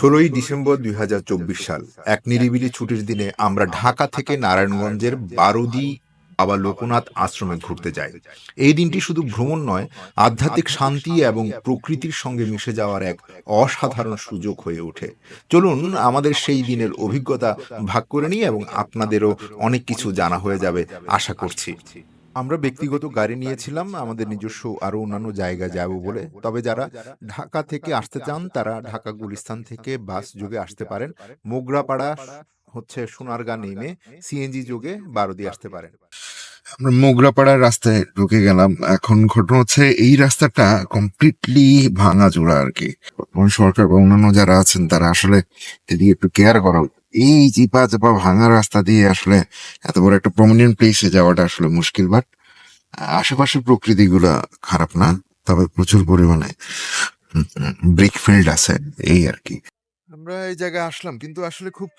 ষোলোই ডিসেম্বর দু হাজার চব্বিশ সাল, এক নিরিবিলি ছুটির দিনে আমরা ঢাকা থেকে নারায়ণগঞ্জের বারোদি বাবা লোকনাথ আশ্রমে ঘুরতে যাই। এই দিনটি শুধু ভ্রমণ নয়, আধ্যাত্মিক শান্তি এবং প্রকৃতির সঙ্গে মিশে যাওয়ার এক অসাধারণ সুযোগ হয়ে ওঠে। চলুন, আমাদের সেই দিনের অভিজ্ঞতা ভাগ করে নিই এবং আপনাদেরও অনেক কিছু জানা হয়ে যাবে, আশা করছি। আমরা ব্যক্তিগত গাড়ি নিয়েছিলাম, আমাদের নিজস্ব আরও অন্যান্য জায়গায় যাব বলে। তবে যারা ঢাকা থেকে আসতে চান, তারা ঢাকা গুলিস্তান থেকে বাস যোগে আসতে পারেন। মোগরাপাড়া হচ্ছে সোনারগাঁ নেমে সিএনজি যোগে বারোদি আসতে পারেন। আমরা মোগরাপাড়ার রাস্তায় ঢুকে গেলাম। এখন ঘটনা হচ্ছে, এই রাস্তাটা কমপ্লিটলি ভাঙা জোড়া আর কি। সরকার বা অন্যান্য যারা আছেন, তারা আসলে এদিকে একটু কেয়ার করা। এই চিপা চাপা ভাঙা রাস্তা দিয়ে আসলে এত বড় একটা প্রমিনেন্ট প্লেসে যাওয়াটা আসলে মুশকিল বাট আশেপাশের প্রকৃতি গুলা খারাপ না তবে প্রচুর পরিমাণে ব্রিক ফিল্ড আছে এই আর কি। আমরা এই জায়গায় আসলাম কিন্তু আসলে খুব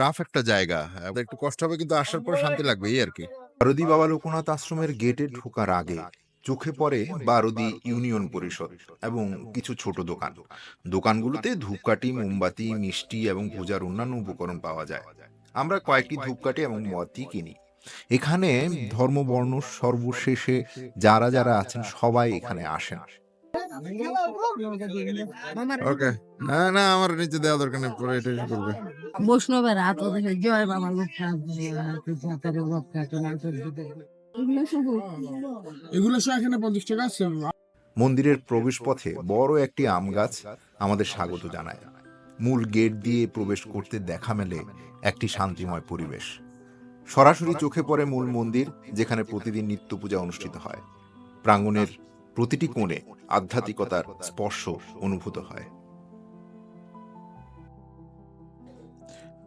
রাফ একটা জায়গা একটু কষ্ট হবে কিন্তু আসার পর শান্তি লাগবে এই আর কি। বারুদি বাবা লোকনাথ আশ্রমের গেটে ঢোকার আগে চোখে পড়ে বারুদি ইউনিয়ন পরিষদ এবং কিছু ছোট দোকান। দোকানগুলোতে ধূপকাঠি মোমবাতি মিষ্টি এবং পূজার অন্যান্য উপকরণ পাওয়া যায়। আমরা কয়েকটি ধূপকাঠি এবং মতি কিনি। এখানে ধর্মবর্ণ সর্বশেষে যারা যারা আছেন সবাই এখানে আসেন। ওকে। না না আমার নিচে দেওয়া দরকার নেই পরে এটা করবে। বৈষ্ণবের হাত জয় বাবা লোক এগুলো সব এখানে পঞ্চাশ টাকা আছে। মন্দিরের প্রবেশপথে বড় একটি আম গাছ আমাদের স্বাগত জানায়। মূল গেট দিয়ে প্রবেশ করতে দেখা মেলে একটি শান্তিময় পরিবেশ। সরাসরি চোখে পড়ে মূল মন্দির যেখানে প্রতিদিন নিত্য পূজা অনুষ্ঠিত হয়। প্রাঙ্গণের প্রতিটি কোণে আধ্যাত্মিকতার স্পর্শ অনুভূত হয়।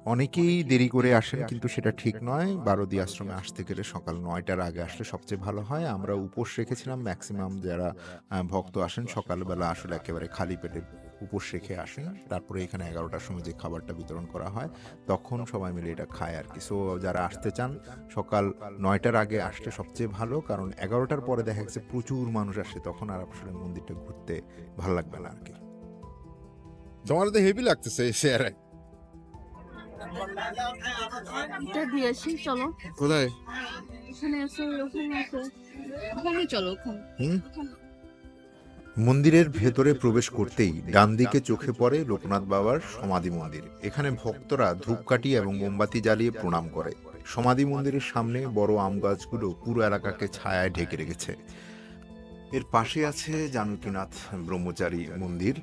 অনেকেই দেরি করে আসেন কিন্তু সেটা ঠিক নয়। বারোদি আশ্রমে আসতে গেলে সকাল নয়টার আগে আসলে সবচেয়ে ভালো হয়। আমরা উপোস রেখেছিলাম ম্যাক্সিমাম যারা ভক্ত আসেন সকালবেলা আসলে একেবারে খালি পেটে উপোস রেখে আসেন। তারপরে এখানে এগারোটার সময় যে খাবারটা বিতরণ করা হয় তখন সবাই মিলে এটা খায় আর কি। সো যারা আসতে চান সকাল নয়টার আগে আসলে সবচেয়ে ভালো। কারণ এগারোটার পরে দেখা গেছে প্রচুর মানুষ আসে তখন আর আসলে মন্দিরটা ঘুরতে ভালো লাগবে না আর কি তোমার তো হেভি লাগতেছে শেয়ারে এটা দিয়েছি চলো। কোথায়? এখানে আছে ওখানে আছে। ওখানে চলো ওখানে। হুম? মন্দিরের ভেতরে প্রবেশ করতেই ডান দিকে চোখে পড়ে লোকনাথ বাবার সমাধি মন্দির। এখানে ভক্তরা ধূপকাঠি এবং মোমবাতি জ্বালিয়ে প্রণাম করে। সমাধি মন্দিরের সামনে বড় আম গাছগুলো পুরো এলাকাকে ছায়ায় ঢেকে রেখেছে। এর পাশে আছে জানকীনাথ ব্রহ্মচারী মন্দির।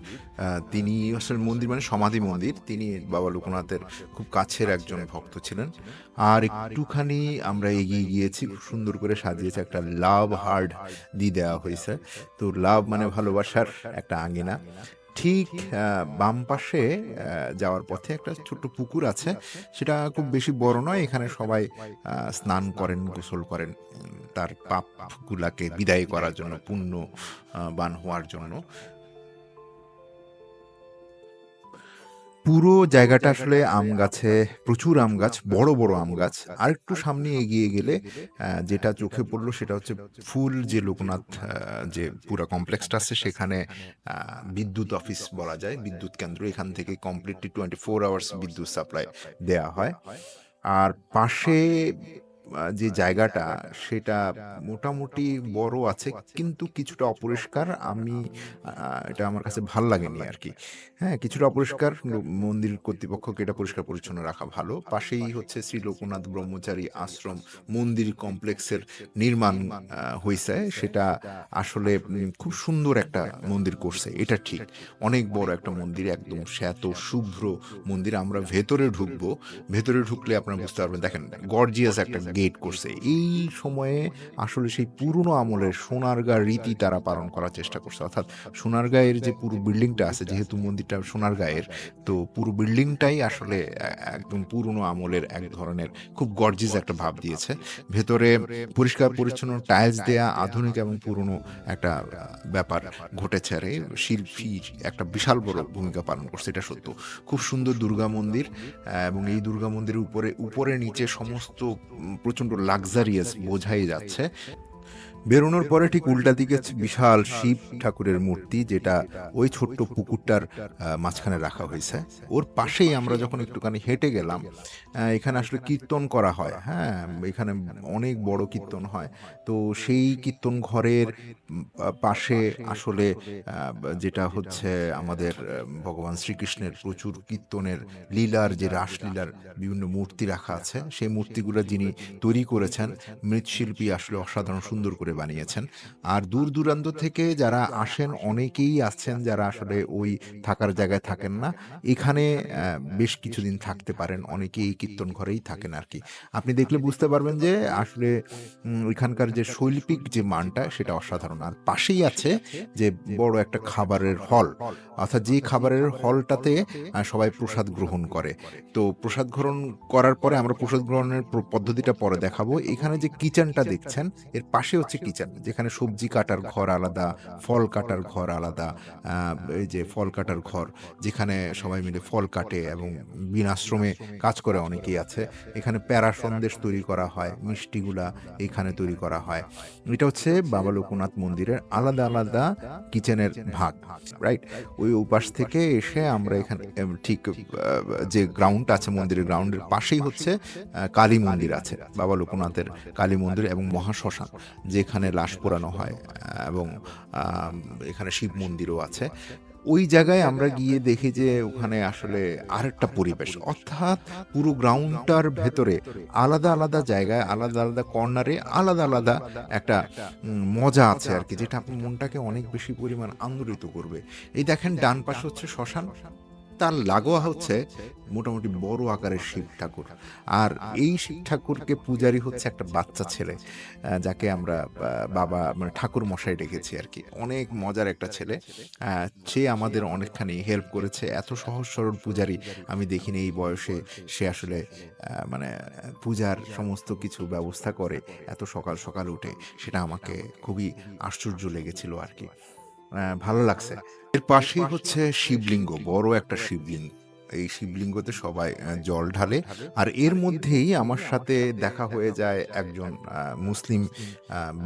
তিনি আসলে মন্দির মানে সমাধি মন্দির। তিনি বাবা লোকনাথের খুব কাছের একজন ভক্ত ছিলেন। আর একটুখানি আমরা এগিয়ে গিয়েছি, খুব সুন্দর করে সাজিয়েছে একটা লাভ হার্ড দিয়ে দেওয়া হয়েছে। তো লাভ মানে ভালোবাসার একটা আঙ্গিনা ঠিক বাম পাশে যাওয়ার পথে একটা ছোট্ট পুকুর আছে। সেটা খুব বেশি বড় নয়, এখানে সবাই স্নান করেন, গোসল করেন। তার পাপগুলাকে বিদায় করার জন্য পুণ্য বান হওয়ার জন্য। পুরো জায়গাটা আসলে আম গাছে, প্রচুর আম গাছ, বড় বড় আম গাছ। আর একটু সামনে এগিয়ে গেলে যেটা চোখে পড়ল সেটা হচ্ছে ফুল যে লোকনাথ যে পুরো কমপ্লেক্সটা আছে সেখানে বিদ্যুৎ অফিস বলা যায়, বিদ্যুৎ কেন্দ্র। এখান থেকে কমপ্লিটলি টোয়েন্টি ফোর আওয়ার্স বিদ্যুৎ সাপ্লাই দেয়া হয়। আর পাশে যে জায়গাটা সেটা মোটামুটি বড় আছে কিন্তু কিছুটা অপরিষ্কার। আমি এটা আমার কাছে ভালো লাগেনি আর কি। হ্যাঁ কিছুটা অপরিষ্কার মন্দির কর্তৃপক্ষকে এটা পরিষ্কার পরিচ্ছন্ন রাখা ভালো। পাশেই হচ্ছে শ্রী লোকনাথ ব্রহ্মচারী আশ্রম মন্দির কমপ্লেক্সের নির্মাণ হয়েছে সেটা আসলে খুব সুন্দর একটা মন্দির করছে এটা ঠিক। অনেক বড় একটা মন্দির একদম শ্বেত শুভ্র মন্দির। আমরা ভেতরে ঢুকবো ভেতরে ঢুকলে আপনারা বুঝতে পারবেন। দেখেন গর্জিয়াস একটা গেট করছে। এই সময়ে আসলে সেই পুরনো আমলের সোনারগাঁ রীতি তারা পালন করার চেষ্টা করছে। অর্থাৎ সোনারগাঁয়ের যে পুরো বিল্ডিংটা আছে, যেহেতু মন্দিরটা সোনারগাঁয়ের, তো পুরো বিল্ডিংটাই আসলে একদম পুরনো আমলের এক ধরনের খুব গর্জিস একটা ভাব দিয়েছে। ভেতরে পরিষ্কার পরিচ্ছন্ন টাইলস দেয়া, আধুনিক এবং পুরনো একটা ব্যাপার ঘটেছে আর। শিল্পী একটা বিশাল বড় ভূমিকা পালন করছে, এটা সত্য। খুব সুন্দর দুর্গা মন্দির এবং এই দুর্গা মন্দিরের উপরে উপরে নিচে সমস্ত উম, প্রচণ্ড লাক্সারিয়াস বোঝাই যাচ্ছে। বেরোনোর পরে ঠিক উল্টা দিকে বিশাল শিব ঠাকুরের মূর্তি যেটা ওই ছোট্ট পুকুরটার মাঝখানে রাখা হয়েছে। ওর পাশেই আমরা যখন একটুখানি হেঁটে গেলাম এখানে আসলে কীর্তন করা হয়। হ্যাঁ এখানে অনেক বড় কীর্তন হয়। তো সেই কীর্তন ঘরের পাশে আসলে যেটা হচ্ছে আমাদের ভগবান শ্রীকৃষ্ণের প্রচুর কীর্তনের লীলার যে রাসলীলার বিভিন্ন মূর্তি রাখা আছে সেই মূর্তিগুলো যিনি তৈরি করেছেন মৃৎশিল্পী আসলে অসাধারণ সুন্দর করে বানিয়েছেন। আর দূর দূরান্ত থেকে যারা আসেন, অনেকেই আছেন যারা আসলে ওই থাকার জায়গায় থাকেন না। এখানে বেশ কিছুদিন থাকতে পারেন, অনেকেই কীর্তন ঘরেই থাকেন আর কি। আপনি দেখলে বুঝতে পারবেন যে আসলে ওইখানকার যে শৈল্পিক যে মানটা, সেটা অসাধারণ। আর পাশেই আছে যে বড় একটা খাবারের হল। অর্থাৎ যে খাবারের হলটাতে সবাই প্রসাদ গ্রহণ করে। তো প্রসাদ গ্রহণ করার পরে আমরা প্রসাদ গ্রহণের পদ্ধতিটা পরে দেখাবো। এখানে যে কিচেনটা দেখছেন, এর পাশে হচ্ছে কিচেন যেখানে সবজি কাটার ঘর আলাদা, ফল কাটার ঘর আলাদা এই যে ফল কাটার ঘর, যেখানে সবাই মিলে ফল কাটে এবং বিনাশ্রমে কাজ করে অনেকেই আছে। এখানে প্যারা সন্দেশ তৈরি করা হয়, মিষ্টিগুলা এখানে তৈরি করা হয়। এটা হচ্ছে বাবা লোকনাথ মন্দিরের আলাদা আলাদা কিচেনের ভাগ রাইট ওই উপাস থেকে এসে আমরা এখানে ঠিক যে গ্রাউন্ড আছে, মন্দিরের গ্রাউন্ডের পাশেই হচ্ছে কালী মন্দির আছে, বাবা লোকনাথের কালী মন্দির এবং মহাশ্মশান, যেখানে লাশ পোড়ানো হয়, এবং এখানে শিব মন্দিরও আছে। ওই জায়গায় আমরা গিয়ে দেখি যে ওখানে আসলে আরেকটা পরিবেশ, অর্থাৎ পুরো গ্রাউন্ডটার ভেতরে আলাদা আলাদা জায়গায়, আলাদা আলাদা কর্নারে আলাদা আলাদা একটা মজা আছে আর কি, যেটা আপনার মনটাকে অনেক বেশি পরিমাণ আন্দোলিত করবে। এই দেখেন ডান পাশে হচ্ছে শ্মশান তার লাগোয়া হচ্ছে মোটামুটি বড় আকারের শিব ঠাকুর। আর এই শিব ঠাকুরকে পূজারি হচ্ছে একটা বাচ্চা ছেলে যাকে আমরা বাবা মানে ঠাকুর মশাই ডেকেছি আর কি। অনেক মজার একটা ছেলে সে আমাদের অনেকখানি হেল্প করেছে। এত সহজ সরল পূজারি আমি দেখিনি এই বয়সে সে আসলে মানে পূজার সমস্ত কিছু ব্যবস্থা করে, এত সকাল সকাল উঠে। সেটা আমাকে খুবই আশ্চর্য লেগেছিল আর কি। ভালো লাগছে। এর পাশেই হচ্ছে শিবলিঙ্গ, বড় একটা শিবলিঙ্গ। এই শিবলিঙ্গতে সবাই জল ঢালে। আর এর মধ্যেই আমার সাথে দেখা হয়ে যায় একজন মুসলিম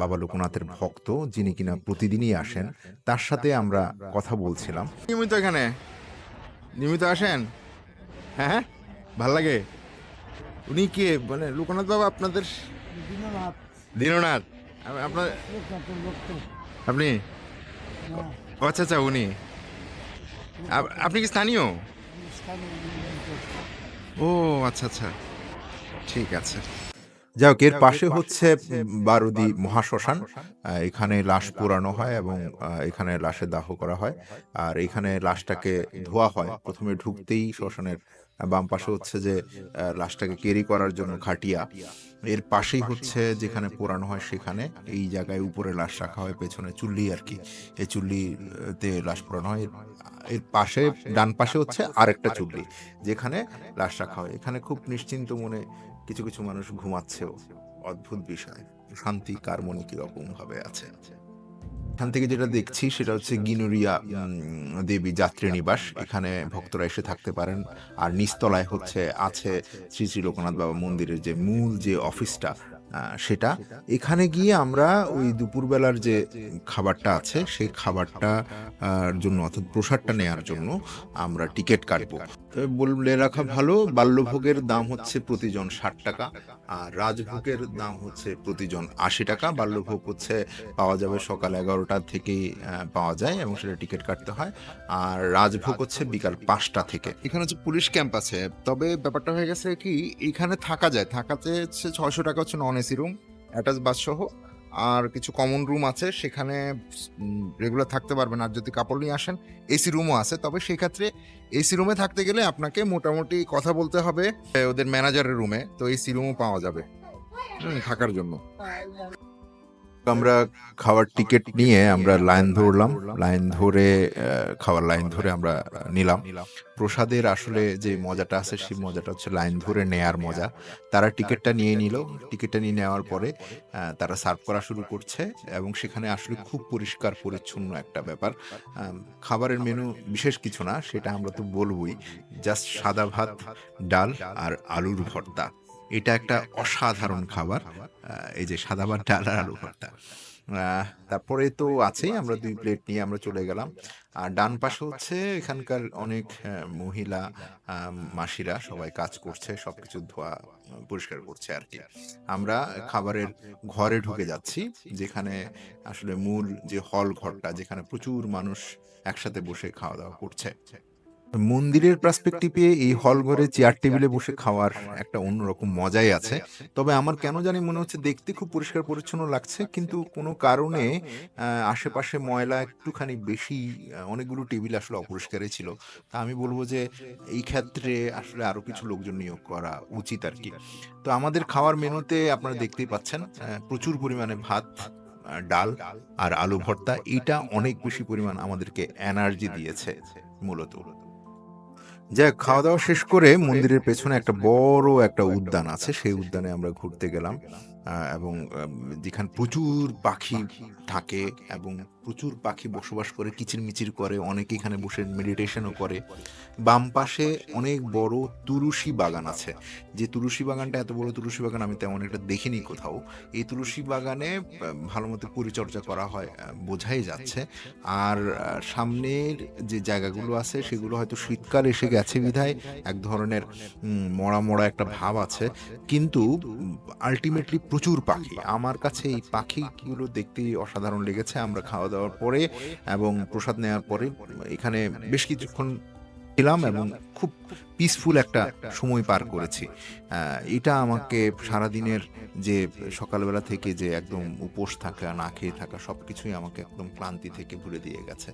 বাবা লোকনাথের ভক্ত, যিনি কিনা প্রতিদিনই আসেন। তার সাথে আমরা কথা বলছিলাম। নিয়মিত এখানে? নিয়মিত আসেন? হ্যাঁ ভালো লাগে। উনি কে? মানে লোকনাথ বাবা আপনাদের? দীননাথ। আপনার আপনি? ও আচ্ছা আচ্ছা উনি। আপনি কি স্থানীয়? ও আচ্ছা আচ্ছা। ঠিক আছে। যাই হোক এর পাশে হচ্ছে বারুদি মহাশ্মশান। এখানে লাশ পোড়ানো হয় এবং এখানে লাশে দাহ করা হয়। আর এখানে লাশটাকে ধোয়া হয়। প্রথমে ঢুকতেই শ্মশানের বাম পাশে হচ্ছে যে লাশটাকে ক্যারি করার জন্য খাটিয়া। এর পাশেই হচ্ছে যেখানে পোড়ানো হয় সেখানে এই জায়গায় উপরে লাশ রাখা হয়, পেছনে চুল্লি আর কি। এই চুল্লিতে লাশ পোড়ানো হয়। এর- পাশে, ডান পাশে হচ্ছে আরেকটা চুল্লি, যেখানে লাশ রাখা হয়। এখানে খুব নিশ্চিন্ত মনে কিছু কিছু মানুষ ঘুমাচ্ছেও। অদ্ভুত বিষয়। শান্তি কার মনে ভাবে আছে। এখান থেকে যেটা দেখছি সেটা হচ্ছে গিনুরিয়া দেবী যাত্রী নিবাস। এখানে ভক্তরা এসে থাকতে পারেন। আর নিচতলায় হচ্ছে, আছে শ্রী শ্রী লোকনাথ বাবা মন্দিরের যে মূল যে অফিসটা সেটা। এখানে গিয়ে আমরা ওই দুপুরবেলার যে খাবারটা আছে, সেই খাবারটা জন্য অর্থাৎ প্রসাদটা নেওয়ার জন্য আমরা টিকিট কাটবো। তবে বলে রাখা ভালো। বাল্যভোগের দাম হচ্ছে প্রতিজন ষাট টাকা, আর রাজভোগের দাম হচ্ছে প্রতিজন আশি টাকা। বাল্যভোগ হচ্ছে, পাওয়া যাবে সকাল এগারোটা থেকেই পাওয়া যায় এবং সেটা টিকিট কাটতে হয়। আর রাজভোগ হচ্ছে বিকাল পাঁচটা থেকে। এখানে হচ্ছে পুলিশ ক্যাম্প আছে। তবে ব্যাপারটা হয়ে গেছে কি, এখানে থাকা যায়। থাকাতে হচ্ছে ছয়শো টাকা হচ্ছে non AC room attach bath সহ আর কিছু কমন রুম আছে সেখানে রেগুলার থাকতে পারবেন। আর যদি কাপড় নিয়ে আসেন এসি রুমও আছে। তবে সেক্ষেত্রে এসি রুমে থাকতে গেলে আপনাকে মোটামুটি কথা বলতে হবে ওদের ম্যানেজারের রুমে তো এসি রুমও পাওয়া যাবে। থাকার জন্য। আমরা খাওয়ার টিকিট নিয়ে আমরা লাইন ধরলাম। লাইন ধরে খাওয়ার লাইন ধরে আমরা নিলাম। প্রসাদের আসলে যে মজাটা আছে, সেই মজাটা হচ্ছে লাইন ধরে নেয়ার মজা। তারা টিকিটটা নিয়ে নিল। টিকিটটা নিয়ে নেওয়ার পরে তারা সার্ভ করা শুরু করছে এবং সেখানে আসলে খুব পরিষ্কার, পরিচ্ছন্ন একটা ব্যাপার। খাবারের মেনু বিশেষ কিছু না, সেটা আমরা তো বলবই। জাস্ট সাদা ভাত, ডাল আর আলুর ভর্তা। এটা একটা অসাধারণ খাবার এই যে সাদা ভাত ডাল আর আলু ভর্তা। তারপরে তো আছেই, আমরা দুই প্লেট নিয়ে আমরা চলে গেলাম। আর ডান পাশে হচ্ছে এখানকার অনেক মহিলা মাসিরা সবাই কাজ করছে, সবকিছু ধোয়া পরিষ্কার করছে আর কি। আমরা খাবারের ঘরে ঢুকে যাচ্ছি, যেখানে আসলে মূল যে হল ঘরটা, যেখানে প্রচুর মানুষ একসাথে বসে খাওয়া দাওয়া করছে। মন্দিরের পার্সপেক্টিভে এই হল ঘরে চেয়ার টেবিলে বসে খাওয়ার একটা অন্যরকম মজাই আছে। তবে আমার কেন জানি মনে হচ্ছে দেখতে খুব পরিষ্কার পরিচ্ছন্ন লাগছে, কিন্তু কোনো কারণে আশেপাশে ময়লা একটুখানি বেশি অনেকগুলো টেবিল আসলে অপরিষ্কারই ছিল। তা আমি বলব যে এই ক্ষেত্রে আসলে আরও কিছু লোকজন নিয়োগ করা উচিত আর কি। তো আমাদের খাওয়ার মেনুতে আপনারা দেখতেই পাচ্ছেন প্রচুর পরিমাণে ভাত ডাল আর আলু ভর্তা। এটা অনেক বেশি পরিমাণ আমাদেরকে এনার্জি দিয়েছে, মূলত। যাই খাওয়া দাওয়া শেষ করে মন্দিরের পেছনে একটা বড় একটা উদ্যান আছে। সেই উদ্যানে আমরা ঘুরতে গেলাম এবং যেখানে প্রচুর পাখি থাকে এবং প্রচুর পাখি বসবাস করে, কিচিরমিচির করে, অনেকে এখানে বসে মেডিটেশনও করে। বাম পাশে অনেক বড় তুলসী বাগান আছে। যে তুলসী বাগানটা এত বড় তুলসী বাগান আমি তেমন একটা দেখিনি কোথাও। এই তুলসী বাগানে ভালো মতো পরিচর্যা করা হয় বোঝাই যাচ্ছে। আর সামনের যে জায়গাগুলো আছে, সেগুলো হয়তো শীতকাল এসে গেছে বিধায় এক ধরনের মরা মরা একটা ভাব আছে। কিন্তু আলটিমেটলি প্রচুর পাখি। আমার কাছে এই পাখিগুলো দেখতেই অসাধারণ লেগেছে। আমরা খাওয়া দাওয়ার পরে এবং প্রসাদ নেওয়ার পরে এখানে বেশ কিছুক্ষণ ছিলাম এবং খুব পিসফুল একটা সময় পার করেছি। এটা আমাকে সারাদিনের যে সকালবেলা থেকে যে একদম উপোস থাকা না খেয়ে থাকা সব কিছুই আমাকে একদম ক্লান্তি থেকে ভুলে দিয়ে গেছে।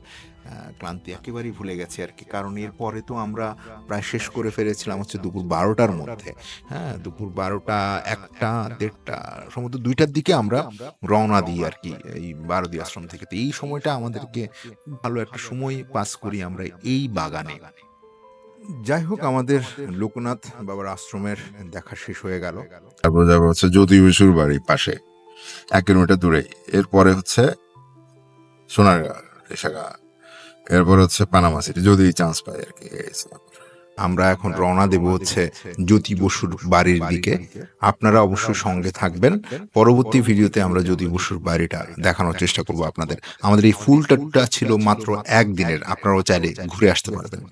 ক্লান্তি একেবারেই ভুলে গেছি আর কি। কারণ এরপরে তো আমরা প্রায় শেষ করে ফেলেছিলাম হচ্ছে দুপুর বারোটার মধ্যে। হ্যাঁ দুপুর বারোটা একটা দেড়টা সম্ভবত দুইটার দিকে আমরা রওনা দিই আর কি এই বারোদি আশ্রম থেকে। তো এই সময়টা আমাদেরকে ভালো একটা সময় পাস করি আমরা এই বাগানে যাই হোক আমাদের লোকনাথ বাবার আশ্রমের দেখা শেষ হয়ে গেল। তারপর যাব হচ্ছে জ্যোতি বসুর বাড়ি পাশে এক কিলোমিটার দূরে। এরপরে হচ্ছে সোনারগাঁ রেশাগা এরপর হচ্ছে পানামা সিটি যদি চান্স পাই আর কি। আমরা এখন রওনা দেব হচ্ছে জ্যোতি বসুর বাড়ির দিকে। আপনারা অবশ্যই সঙ্গে থাকবেন। পরবর্তী ভিডিওতে আমরা জ্যোতি বসুর বাড়িটা দেখানোর চেষ্টা করব আপনাদের। আমাদের এই ফুল ট্যুরটা ছিল মাত্র একদিনের। আপনারাও চাইলে ঘুরে আসতে পারবেন।